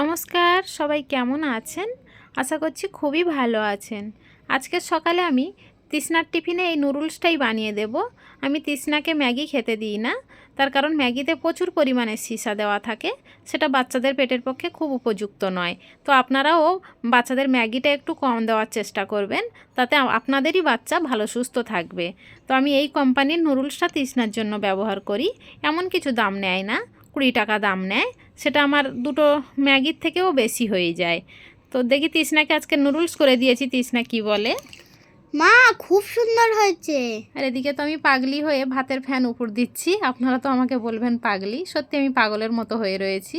নমস্কার, সবাই কেমন আছেন? আশা করছি খুবই ভালো আছেন। আজকে সকালে আমি তৃষ্ণার টিফিনে এই নুডলসটাই বানিয়ে দেব। আমি তৃষ্ণাকে ম্যাগি খেতে দিই না, তার কারণ ম্যাগিতে প্রচুর পরিমাণে সীসা দেওয়া থাকে, সেটা বাচ্চাদের পেটের পক্ষে খুব উপযুক্ত নয়। তো আপনারাও বাচ্চাদের ম্যাগিটা একটু কম দেওয়ার চেষ্টা করবেন, তাতে আপনাদেরই বাচ্চা ভালো, সুস্থ থাকবে। তো আমি এই কোম্পানির নুডলসটা তৃষ্ণার জন্য ব্যবহার করি, এমন কিছু দাম নেয় না, কুড়ি টাকা দাম নেয়। সেটা আমার দুটো ম্যাগির থেকেও বেশি হয়ে যায়। তো দেখি তৃষ্ণাকে আজকে নুডলস করে দিয়েছি তৃষ্ণা কি বলে? মা খুব সুন্দর হয়েছে। আর এদিকে তো আমি পাগলি হয়ে ভাতের ফ্যান উপর দিচ্ছি। আপনারা তো আমাকে বলবেন পাগলি। সত্যি আমি পাগলের মতো হয়ে রয়েছি।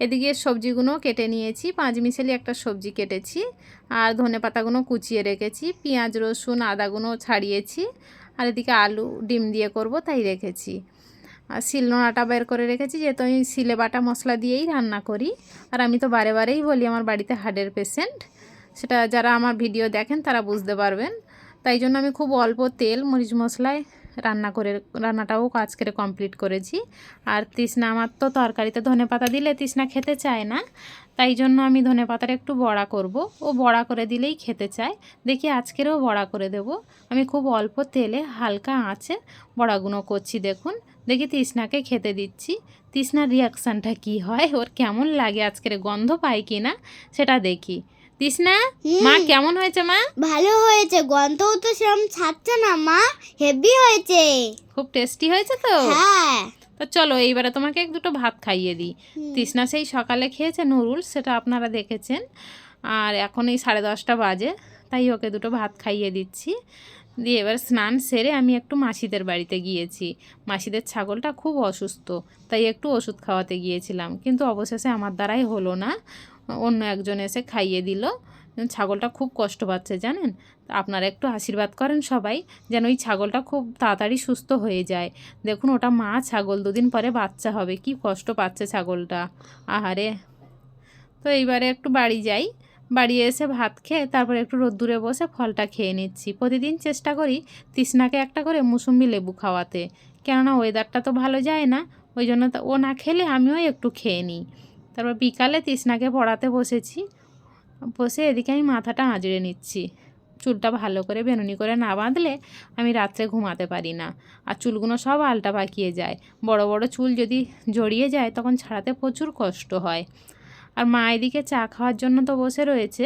এদিকে সবজিগুলো কেটে নিয়েছি। পাঁচ মিশালি একটা সবজি কেটেছি। আর ধনে পাতাগুলো কুচিয়ে রেখেছি। পেঁয়াজ রসুন আদাগুলো ছাড়িয়েছি। আর এদিকে আলু ডিম দিয়ে করব তাই রেখেছি। শিলনোড়াটা বের করে রেখেছি, যেহেতু আমি শিলে বাটা মশলা দিয়েই রান্না করি। আর আমি তো বারে বারেই বলি আমার বাড়িতে হার্টের পেশেন্ট সেটা যারা আমার ভিডিও দেখেন তারা বুঝতে পারবেন। তাই জন্য আমি খুব অল্প তেল, মরিচ মশলায় রান্না করে, রান্নাটাও কাজ করে কমপ্লিট করেছি। আর তৃষ্ণা আমার তো তরকারিতে ধনে পাতা দিলে তৃষ্ণা খেতে চায় না, তাই জন্য আমি ধনে পাতাটা একটু বড়া করব। ও বড়া করে দিলেই খেতে চায়। দেখি আজকেরও বড়া করে দেব। আমি খুব অল্প তেলে হালকা আঁচে বড়াগুলো করছি, দেখুন। দেখি তৃষ্ণাকে খেতে দিচ্ছি। তৃষ্ণার রিয়াকশানটা কি হয়? ওর কেমন লাগে? আজকের গন্ধ পায় কি না সেটা দেখি। তৃষ্ণা মা কেমন হয়েছে মা? ভালো হয়েছে। গন্ধও তো সেরকম ছাড়ছে না মা। হেভি হয়েছে। খুব টেস্টি হয়েছে তো? হ্যাঁ। তো চলো এইবারে তোমাকে এক দুটো ভাত খাইয়ে দিই। তৃষ্ণা সেই সকালে খেয়েছে নুরুল সেটা আপনারা দেখেছেন। আর এখন এই সাড়ে দশটা বাজে। তাই ওকে দুটো ভাত খাইয়ে দিচ্ছি। দিয়ে এবার স্নান সেরে আমি একটু মাসিদের বাড়িতে গিয়েছি। মাসিদের ছাগলটা খুব অসুস্থ, তাই একটু ওষুধ খাওয়াতে গিয়েছিলাম। কিন্তু অবশেষে আমার দ্বারাই হলো না। অন্য একজন এসে খাইয়ে দিল। ছাগলটা খুব কষ্ট পাচ্ছে, জানেন? আপনারা একটু আশীর্বাদ করেন সবাই, যেন ওই ছাগলটা খুব তাড়াতাড়ি সুস্থ হয়ে যায়। দেখুন, ওটা মা ছাগল, দুদিন পরে বাচ্চা হবে। কি কষ্ট পাচ্ছে ছাগলটা। আহারে! তো এইবারে একটু বাড়ি যাই। বাড়ি এসে ভাত খেয়ে তারপরে একটু রোদ্দুরে বসে ফলটা খেয়ে নিচ্ছি। প্রতিদিন চেষ্টা করি তৃষ্ণাকে একটা করে মুসুম্বি লেবু খাওয়াতে। কেননা ওয়েদারটা তো ভালো যায় না, ওই জন্য তো ও না খেলে আমিও একটু খেয়ে নিই। তারপর বিকালে তৃষ্ণাকে পড়াতে বসেছি। বসে এদিকে আমি মাথাটা আঁচড়ে নিচ্ছি। চুলটা ভালো করে বেনুনি করে না বাঁধলে আমি রাত্রে ঘুমাতে পারি না। আর চুলগুলো সব আলটা পাকিয়ে যায়। বড় বড় চুল যদি জড়িয়ে যায় তখন ছাড়াতে প্রচুর কষ্ট হয়। আর মা এদিকে চা খাওয়ার জন্য তো বসে রয়েছে,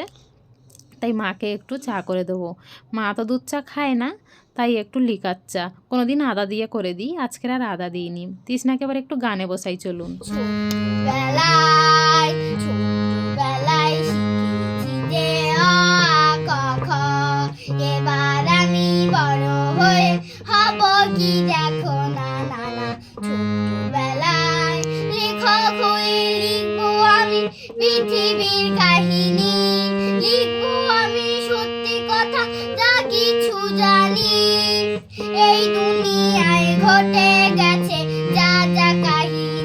তাই মাকে একটু চা করে দেবো। মা তো দুধ চা খায় না, তাই একটু লিকার চা। কোনো দিন আদা দিয়ে করে দিই, আজকের আর আদা দিইনি। তৃষ্ণাকে এবার একটু গানে বসাই চলুন। বেলায় পৃথিবীর কাহিনী লিখব আমি সত্যি কথা, যা কিছু জানি। এই দুনিয়ায় ঘটে গেছে যা যা কাহিনী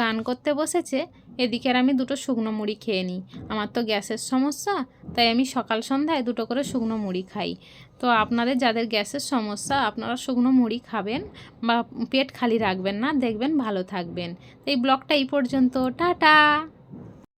গান করতে বসেছে, এদিকে আর আমি দুটো শুকনো মুড়ি খেয়ে নিই। আমার তো গ্যাসের সমস্যা তাই আমি সকাল সন্ধ্যায় দুটো করে শুকনো মুড়ি খাই। তো আপনাদের যাদের গ্যাসের সমস্যা, আপনারা শুকনো মুড়ি খাবেন বা পেট খালি রাখবেন না, দেখবেন ভালো থাকবেন। এই ব্লগটা এই পর্যন্ত, টাটা!